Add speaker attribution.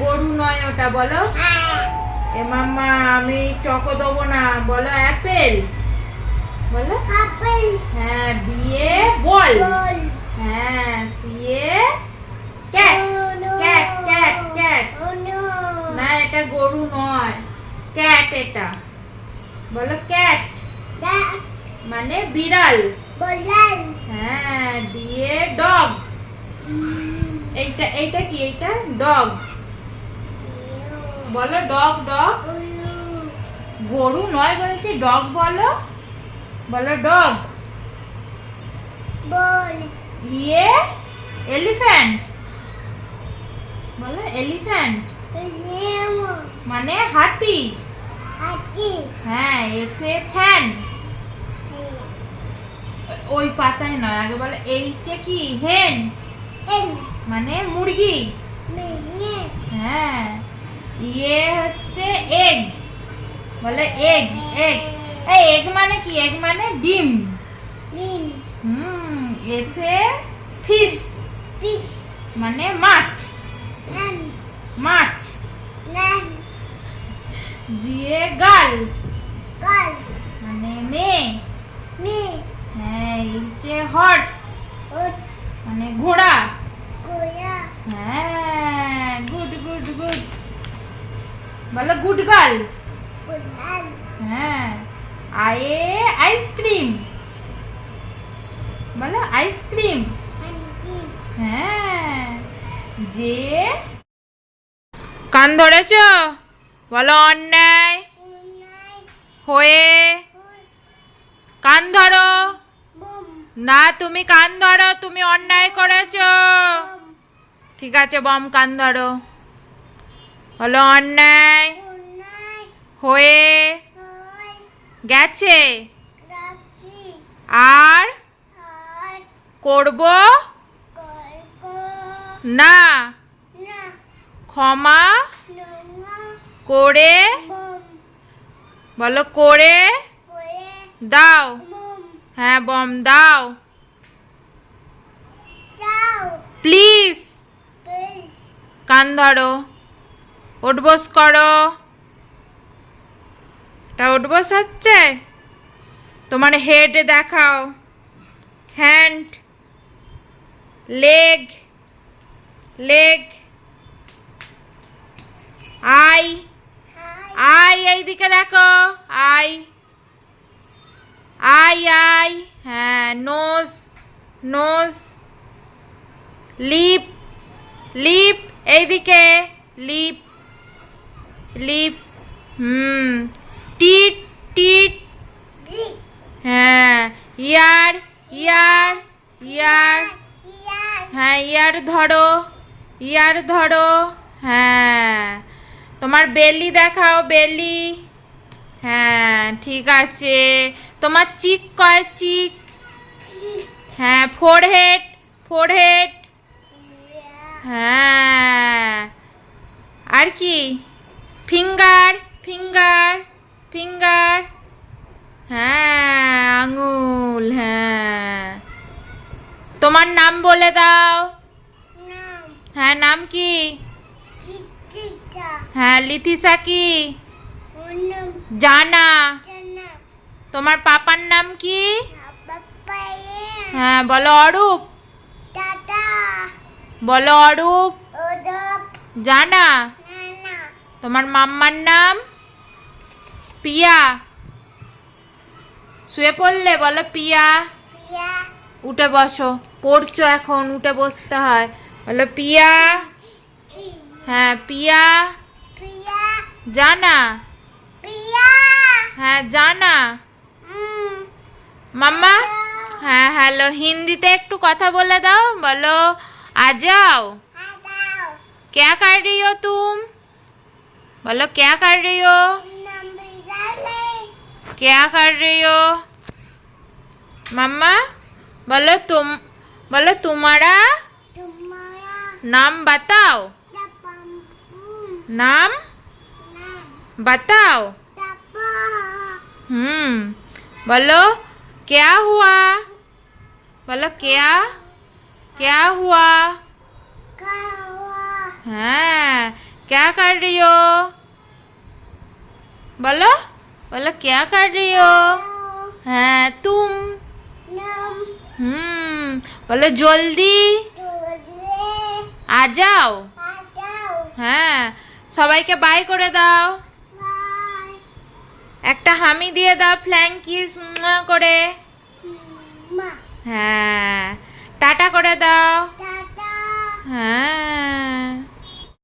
Speaker 1: গরু নয় ওটা বলো। এ মাম্মা আমি চকো দেবো না বলো অ্যাপেল। বলো। হ্যাঁ বিয়ে বল। হ্যাঁ সিয়ে ক্যাট ক্যাট ক্যাট ক্যাট। না। এটা গরু নয় ক্যাট এটা। বলো ক্যাট। মানে বিড়াল। হ্যাঁ দিয়ে ডগ। এইটা এইটা কি এইটা? ডগ। বলো ডগ ডগ? গরু নয় বলছি ডগ বলো। বলো ডগ? ইয়ে? এলিফ্যান্ট? বলো এলিফ্যান্ট? মানে হাতি? হ্যাঁ এফে ফ্যান। ওই পাতায় নয় আগে বলো এইচে কি? হেন? মানে মুরগি। হ্যাঁ। ইয়ে হচ্ছে এগ বলে এগ এগ এই এগ মানে কি? এগ মানে ডিম। ডিম। হুম এফে ফিশ মানে মাছ। মাছ। জিয়ে গাল। মানে মেয়ে। হ্যাঁ এইচে হর্স মানে ঘোড়া হ্যাঁ গুড গুড গুড বলো গুড গার্ল হ্যাঁ আয়ে আইসক্রিম বলো আইসক্রিম হ্যাঁ যে কান ধরেছ? বলো অন্যায় হয়ে কান ধরো। না তুমি কান ধরো তুমি অন্যায় করেছ। ঠিক আছে বম কান ধরো। হলো অন্যায়। হয়ে গেছে। আর করব না। ক্ষমা করে বলো করে দাও। হ্যাঁ বম দাও। প্লিজ। কান ধরো। উঠবোস করো। এটা উঠবোস হচ্ছে? তোমার হেড দেখাও। Hand leg leg eye eye এইদিকে দেখো। আই আই আই হ্যাঁ নোজ নোজ লিপ লিপ এইদিকে লিপ লিপ, হুম, টিট টিট। হ্যাঁ ইয়ার ইয়ার ইয়ার। হ্যাঁ ইয়ার ধরো ইয়ার ধরো। হ্যাঁ তোমার বেলি দেখাও, বেলি। হ্যাঁ ঠিক আছে। তোমার চিক কয় চিক? হ্যাঁ ফোরহেড ফোরহেড হ্যাঁ আর কি? ফিঙ্গার ফিঙ্গার ফিঙ্গার হ্যাঁ আঙুল হ্যাঁ। তোমার নাম বলে দাও। হ্যাঁ নাম কি? হ্যাঁ লিথিসা কি? জানা। তোমার পাপার নাম কি? হ্যাঁ বলো অরূপ। বলো অরূপ। জানা। তোমার মাম্মার নাম? পিয়া। শুয়ে পড়লে বলো পিয়া। উঠে বসো। পড়ছো এখন উঠে বসতে হয়। বলো পিয়া। হ্যাঁ পিয়া। জানা? হ্যাঁ জানা? মাম্মা? হ্যাঁ হ্যালো। হিন্দিতে একটু কথা বলে দাও। বলো আ যাও কাটিও তু? बोलो क्या कर रही हो? क्या कर रही हो? मम्मा बोलो तुम बोलो तुम्हारा नाम बताओ। नाम? बताओ। हम्म बोलो क्या हुआ? बोलो क्या क्या हुआ? হ্যাঁ क्या कर रही हो? बोलो बोलो क्या कर रही हो হ্যাঁ তুম হুম বলো জলদি আ যাও হ্যাঁ সবাইকে বাই করে দাও একটা হামি দিয়ে দাও ফ্ল্যাঙ্কিস করে হ্যাঁ টাটা করে দাও হ্যাঁ